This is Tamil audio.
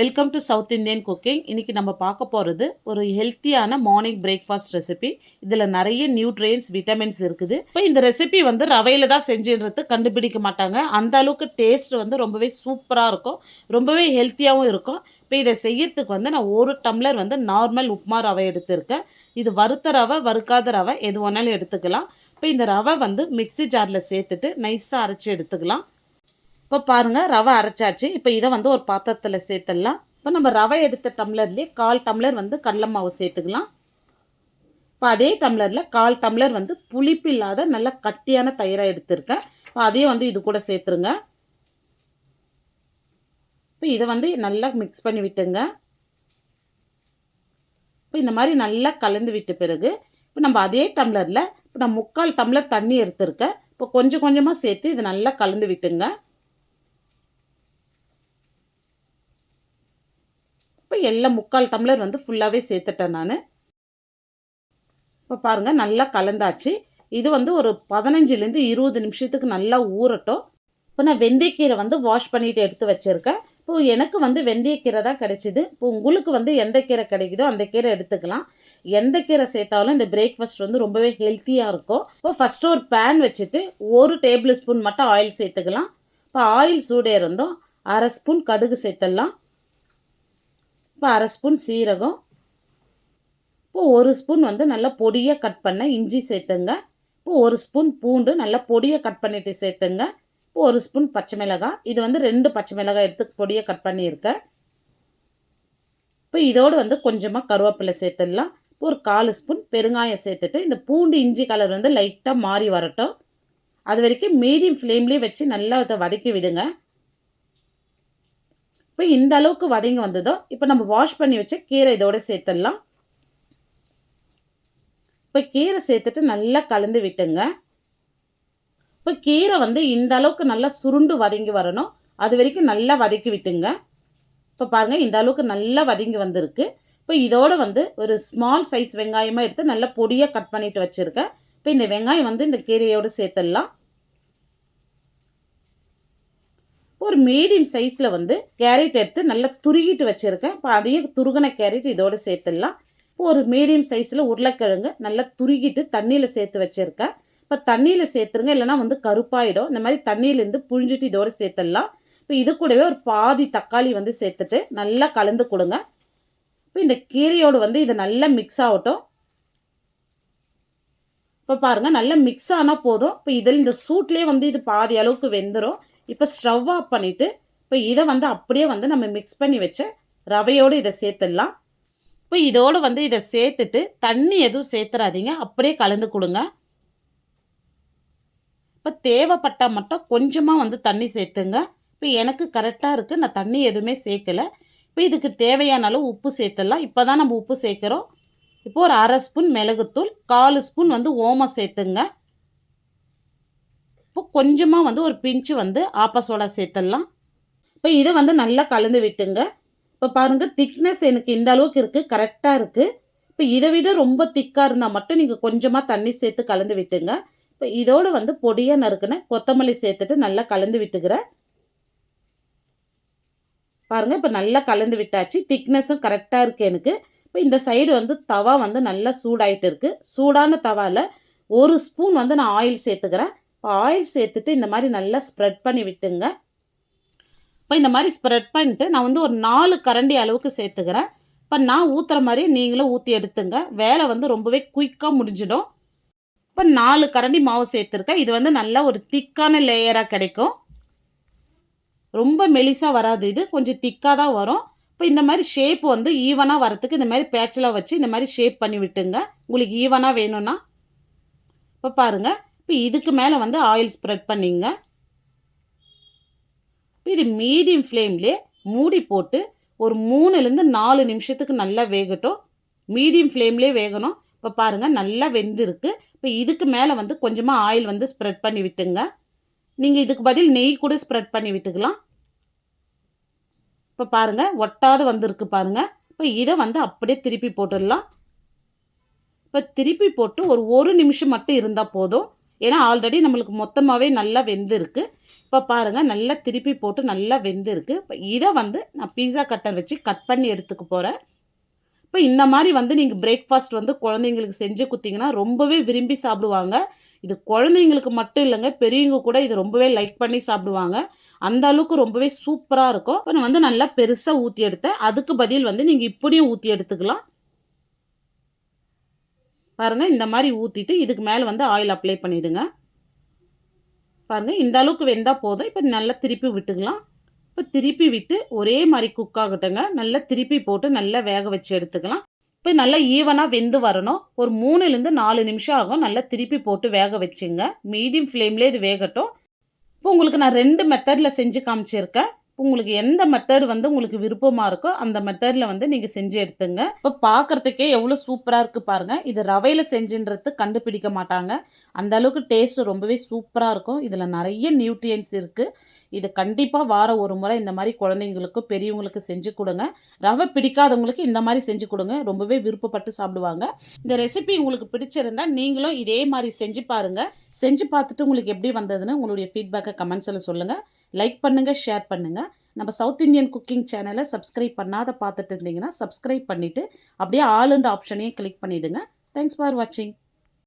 Welcome to south Indian cooking இன்றைக்கி நம்ம பார்க்க போகிறது ஒரு ஹெல்த்தியான மார்னிங் பிரேக்ஃபாஸ்ட் ரெசிபி இதில் நிறைய நியூட்ரியன்ஸ் விட்டமின்ஸ் இருக்குது. இப்போ இந்த ரெசிபி வந்து ரவையில் தான் செஞ்சுன்றது கண்டுபிடிக்க மாட்டாங்க. அந்த அளவுக்கு டேஸ்ட் வந்து ரொம்பவே சூப்பராக இருக்கும். ரொம்பவே ஹெல்த்தியாகவும் இருக்கும். இப்போ இதை செய்யறதுக்கு வந்து நான் ஒரு டம்ளர் வந்து நார்மல் உப்புமா ரவை எடுத்திருக்கேன். இது வறுத்த ரவை வறுக்காத ரவை எது வேணாலும் எடுத்துக்கலாம். இப்போ இந்த ரவை வந்து மிக்ஸி ஜாரில் சேர்த்துட்டு நைஸாக அரைச்சி எடுத்துக்கலாம். இப்போ பாருங்கள் ரவை அரைச்சாச்சு. இப்போ இதை வந்து ஒரு பாத்திரத்தில் சேர்த்துடலாம். இப்போ நம்ம ரவை எடுத்த டம்ளர்லேயே கால் டம்ளர் வந்து கடலை மாவு சேர்த்துக்கலாம். இப்போ அதே டம்ளரில் கால் டம்ளர் வந்து புளிப்பு இல்லாத நல்ல கட்டியான தயிராக எடுத்திருக்கேன். இப்போ அதையும் வந்து இது கூட சேர்த்துருங்க. இப்போ இதை வந்து நல்லா மிக்ஸ் பண்ணி விட்டுங்க. இப்போ இந்த மாதிரி நல்லா கலந்து விட்ட பிறகு இப்போ நம்ம அதே டம்ளரில் இப்போ நான் முக்கால் டம்ளர் தண்ணி எடுத்திருக்கேன். இப்போ கொஞ்சம் கொஞ்சமாக சேர்த்து இது நல்லா கலந்து விட்டுங்க. எல்லாம் முக்கால் டம்ளர் வந்து ஃபுல்லாகவே சேர்த்துட்டேன் நான். இப்போ பாருங்கள் நல்லா கலந்தாச்சு. இது வந்து ஒரு பதினஞ்சுலேருந்து இருபது நிமிஷத்துக்கு நல்லா ஊறட்டும். இப்போ நான் வெந்தயக்கீரை வந்து வாஷ் பண்ணிட்டு எடுத்து வச்சுருக்கேன். இப்போ எனக்கு வந்து வெந்தயக்கீரை தான் கிடைச்சிது. இப்போ உங்களுக்கு வந்து எந்த கீரை கிடைக்குதோ அந்த கீரை எடுத்துக்கலாம். எந்த கீரை சேர்த்தாலும் இந்த பிரேக்ஃபாஸ்ட் வந்து ரொம்பவே ஹெல்த்தியாக இருக்கும். இப்போ ஃபஸ்ட்டு ஒரு பேன் வச்சுட்டு ஒரு டேபிள் ஸ்பூன் மட்டும் ஆயில் சேர்த்துக்கலாம். இப்போ ஆயில் சூடே இருந்தோம் அரை ஸ்பூன் கடுகு சேர்த்துடலாம். இப்போ அரை ஸ்பூன் சீரகம். இப்போ ஒரு ஸ்பூன் வந்து நல்லா பொடியாக கட் பண்ண இஞ்சி சேர்த்துங்க. இப்போ ஒரு ஸ்பூன் பூண்டு நல்லா பொடியை கட் பண்ணிவிட்டு சேர்த்துங்க. இப்போ ஒரு ஸ்பூன் பச்சை மிளகாய். இது வந்து ரெண்டு பச்சை மிளகாய் எடுத்து பொடியை கட் பண்ணியிருக்கேன் இப்போ இதோடு வந்து கொஞ்சமாக கருவேப்பிலை சேர்த்துடலாம். இப்போ ஒரு காலு ஸ்பூன் பெருங்காயம் சேர்த்துட்டு இந்த பூண்டு இஞ்சி கலர் வந்து லைட்டாக மாறி வரட்டும். அது வரைக்கும் மீடியம் ஃப்ளேம்லேயே வச்சு நல்லா அதை வதக்கி விடுங்க. இப்போ இந்த அளவுக்கு வதங்கி வந்ததோ இப்போ நம்ம வாஷ் பண்ணி வச்ச கீரை இதோட சேர்த்துடலாம். இப்போ கீரை சேர்த்துட்டு நல்லா கலந்து விட்டுங்க. இப்போ கீரை வந்து இந்த அளவுக்கு நல்லா சுருண்டு வதங்கி வரணும். அது வரைக்கும் நல்லா வதக்கி விட்டுங்க. இப்போ பாருங்கள் இந்த அளவுக்கு நல்லா வதங்கி வந்திருக்கு. இப்போ இதோட வந்து ஒரு ஸ்மால் சைஸ் வெங்காயமாக எடுத்து நல்லா பொடியாக கட் பண்ணிட்டு வச்சுருக்கேன். இப்போ இந்த வெங்காயம் வந்து இந்த கீரையோடு சேர்த்துடலாம். ஒரு மீடியம் சைஸில் வந்து கேரட் எடுத்து நல்லா துருகிட்டு வச்சுருக்கேன். இப்போ அதையும் துருகின கேரட் இதோடு சேர்த்துடலாம். இப்போ ஒரு மீடியம் சைஸில் உருளைக்கிழங்கு நல்லா துருகிட்டு தண்ணியில் சேர்த்து வச்சுருக்கேன். இப்போ தண்ணியில் சேர்த்துருங்க. இல்லைனா வந்து கருப்பாயிடும். இந்த மாதிரி தண்ணியிலேருந்து புழிஞ்சிட்டு இதோடு சேர்த்துடலாம். இப்போ இது கூடவே ஒரு பாதி தக்காளி வந்து சேர்த்துட்டு நல்லா கலந்து கொடுங்க. இப்போ இந்த கீரையோடு வந்து இது நல்லா மிக்ஸ் ஆகட்டும். இப்போ பாருங்கள் நல்லா மிக்ஸ் ஆனால் போதும். இப்போ இதில் இந்த சூட்லேயே வந்து இது பாதி அளவுக்கு வெந்துடும் இப்போ ஸ்டவ் ஆஃப் பண்ணிவிட்டு இப்போ இதை வந்து அப்படியே வந்து நம்ம மிக்ஸ் பண்ணி வச்ச ரவையோடு இதை சேர்த்துடலாம். இப்போ இதோடு வந்து இதை சேர்த்துட்டு தண்ணி எதுவும் சேர்த்துறாதீங்க. அப்படியே கலந்து கொடுங்க. இப்போ தேவைப்பட்டால் மட்டும் கொஞ்சமாக வந்து தண்ணி சேர்த்துங்க. இப்போ எனக்கு கரெக்டாக இருக்குது நான் தண்ணி எதுவுமே சேர்க்கலை. இப்போ இதுக்கு தேவையான அளவு உப்பு சேர்த்துடலாம். இப்போ தான் நம்ம உப்பு சேர்க்குறோம். இப்போ ஒரு அரை ஸ்பூன் மிளகுத்தூள் காலு ஸ்பூன் வந்து ஓமம் சேர்த்துங்க. இப்போ கொஞ்சமாக வந்து ஒரு பிஞ்சு வந்து ஆப்பசோடா சேர்த்துடலாம். இப்போ இதை வந்து நல்லா கலந்து விட்டுங்க. இப்போ பாருங்கள் திக்னஸ் எனக்கு இந்த அளவுக்கு இருக்குது கரெக்டாக இருக்குது இப்போ இதை விட ரொம்ப திக்காக இருந்தால் மட்டும் நீங்கள் கொஞ்சமாக தண்ணி சேர்த்து கலந்து விட்டுங்க. இப்போ இதோடு வந்து பொடியாக நறுக்குன கொத்தமல்லி சேர்த்துட்டு நல்லா கலந்து விட்டுக்கிறேன் பாருங்கள் இப்போ நல்லா கலந்து விட்டாச்சு. திக்னஸும் கரெக்டாக இருக்குது எனக்கு. இப்போ இந்த சைடு வந்து தவா வந்து நல்லா சூடாயிட்டு இருக்குது சூடான தவாவில் ஒரு ஸ்பூன் வந்து நான் ஆயில் சேர்த்துக்கிறேன். ஆயில் சேர்த்துட்டு இந்த மாதிரி நல்லா ஸ்ப்ரெட் பண்ணி விட்டுங்க. இப்போ இந்த மாதிரி ஸ்ப்ரெட் பண்ணிட்டு நான் வந்து ஒரு நாலு கரண்டி அளவுக்கு சேர்த்துக்கிறேன். இப்போ நான் ஊற்றுற மாதிரி நீங்களும் ஊற்றி எடுத்துங்க. வேலை வந்து ரொம்பவே குயிக்காக முடிஞ்சிடும். இப்போ நாலு கரண்டி மாவு சேர்த்துருக்கேன். இது வந்து நல்லா ஒரு திக்கான லேயராக கிடைக்கும். ரொம்ப மெலிசாக வராது இது. கொஞ்சம் திக்காக தான் வரும். இப்போ இந்த மாதிரி ஷேப் வந்து ஈவனாக வரத்துக்கு இந்த மாதிரி பேச்சலாக வச்சு இந்த மாதிரி ஷேப் பண்ணி விட்டுங்க. உங்களுக்கு ஈவனாக வேணும்னா. இப்போ பாருங்கள் இப்போ இதுக்கு மேலே வந்து ஆயில் ஸ்ப்ரெட் பண்ணிங்க. இப்போ இது மீடியம் ஃப்ளேம்லேயே மூடி போட்டு ஒரு மூணுலேருந்து நாலு நிமிஷத்துக்கு நல்லா வேகட்டும். மீடியம் ஃப்ளேம்லேயே வேகணும். இப்போ பாருங்கள் நல்லா வெந்திருக்கு. இப்போ இதுக்கு மேலே வந்து கொஞ்சமாக ஆயில் வந்து ஸ்ப்ரெட் பண்ணி விட்டுங்க. நீங்கள் இதுக்கு பதில் நெய் கூட ஸ்ப்ரெட் பண்ணி விட்டுக்கலாம். இப்போ பாருங்கள் ஒட்டாது வந்திருக்கு பாருங்கள் இப்போ இதை வந்து அப்படியே திருப்பி போட்டுடலாம். இப்போ திருப்பி போட்டு ஒரு ஒரு நிமிஷம் மட்டும் இருந்தால் போதும். ஏன்னா ஆல்ரெடி நம்மளுக்கு மொத்தமாகவே நல்லா வெந்திருக்கு. இப்போ பாருங்கள் நல்லா திருப்பி போட்டு நல்லா வெந்திருக்கு. இப்போ இதை வந்து நான் பீஸா கட்டர் வச்சு கட் பண்ணி எடுத்துக்க போகிறேன் இப்போ இந்த மாதிரி வந்து நீங்கள் பிரேக்ஃபாஸ்ட் வந்து குழந்தைங்களுக்கு செஞ்சு கொடுத்தீங்கன்னா ரொம்பவே விரும்பி சாப்பிடுவாங்க. இது குழந்தைங்களுக்கு மட்டும் இல்லைங்க பெரியவங்க கூட இது ரொம்பவே லைக் பண்ணி சாப்பிடுவாங்க. அந்த அளவுக்கு ரொம்பவே சூப்பராக இருக்கும். இப்போ நான் வந்து நல்லா பெருசாக ஊற்றி எடுத்தேன். அதுக்கு பதில் வந்து நீங்கள் இப்படியும் ஊற்றி எடுத்துக்கலாம். பாருங்கள் இந்த மாதிரி ஊற்றிட்டு இதுக்கு மேலே வந்து ஆயில் அப்ளை பண்ணிவிடுங்க பாருங்கள் இந்த அளவுக்கு வெந்தால் போதும். இப்போ நல்லா திருப்பி விட்டுக்கலாம். இப்போ திருப்பி விட்டு ஒரே மாதிரி குக் ஆகட்டுங்க. நல்லா திருப்பி போட்டு நல்லா வேக வச்சு எடுத்துக்கலாம். இப்போ நல்லா ஈவனாக வெந்து வரணும். ஒரு மூணுலேருந்து நாலு நிமிஷம் ஆகும். நல்லா திருப்பி போட்டு வேக வச்சுங்க. மீடியம் ஃப்ளேம்லேயே இது வேகட்டும். இப்போ உங்களுக்கு நான் ரெண்டு மெத்தடில் செஞ்சு காமிச்சிருக்கேன். உங்களுக்கு எந்த மெத்தட் வந்து உங்களுக்கு விருப்பமாக இருக்கோ அந்த மெத்தடில் வந்து நீங்கள் செஞ்சு எடுத்துங்க. இப்போ பார்க்குறதுக்கே எவ்வளோ சூப்பராக இருக்குது பாருங்கள் இது ரவையில் செஞ்சுன்றது கண்டுபிடிக்க மாட்டாங்க. அந்த அளவுக்கு டேஸ்ட்டு ரொம்பவே சூப்பராக இருக்கும். இதில் நிறைய நியூட்ரியன்ஸ் இருக்குது இது கண்டிப்பாக வாரம் ஒரு முறை இந்த மாதிரி குழந்தைங்களுக்கும் பெரியவங்களுக்கு செஞ்சு கொடுங்க. ரவை பிடிக்காதவங்களுக்கு இந்த மாதிரி செஞ்சு கொடுங்க. ரொம்பவே விருப்பப்பட்டு சாப்பிடுவாங்க. இந்த ரெசிபி உங்களுக்கு பிடிச்சிருந்தா நீங்களும் இதே மாதிரி செஞ்சு பாருங்கள் செஞ்சு பார்த்துட்டு உங்களுக்கு எப்படி வந்ததுன்னு உங்களுடைய ஃபீட்பேக்கை கமெண்ட்ஸில் சொல்லுங்கள் லைக் பண்ணுங்கள் ஷேர் பண்ணுங்கள் நம்ம சவுத் இந்தியன் குக்கிங் சேனலை சப்ஸ்கிரைப் பண்ணாத பார்த்துட்டு இருந்தீங்கன்னா சப்ஸ்கிரைப் பண்ணிவிட்டு அப்படியே ஆல் அண்ட் ஆப்ஷனையும் கிளிக் பண்ணிவிடுங்க தேங்க்ஸ் ஃபார் வாட்சிங்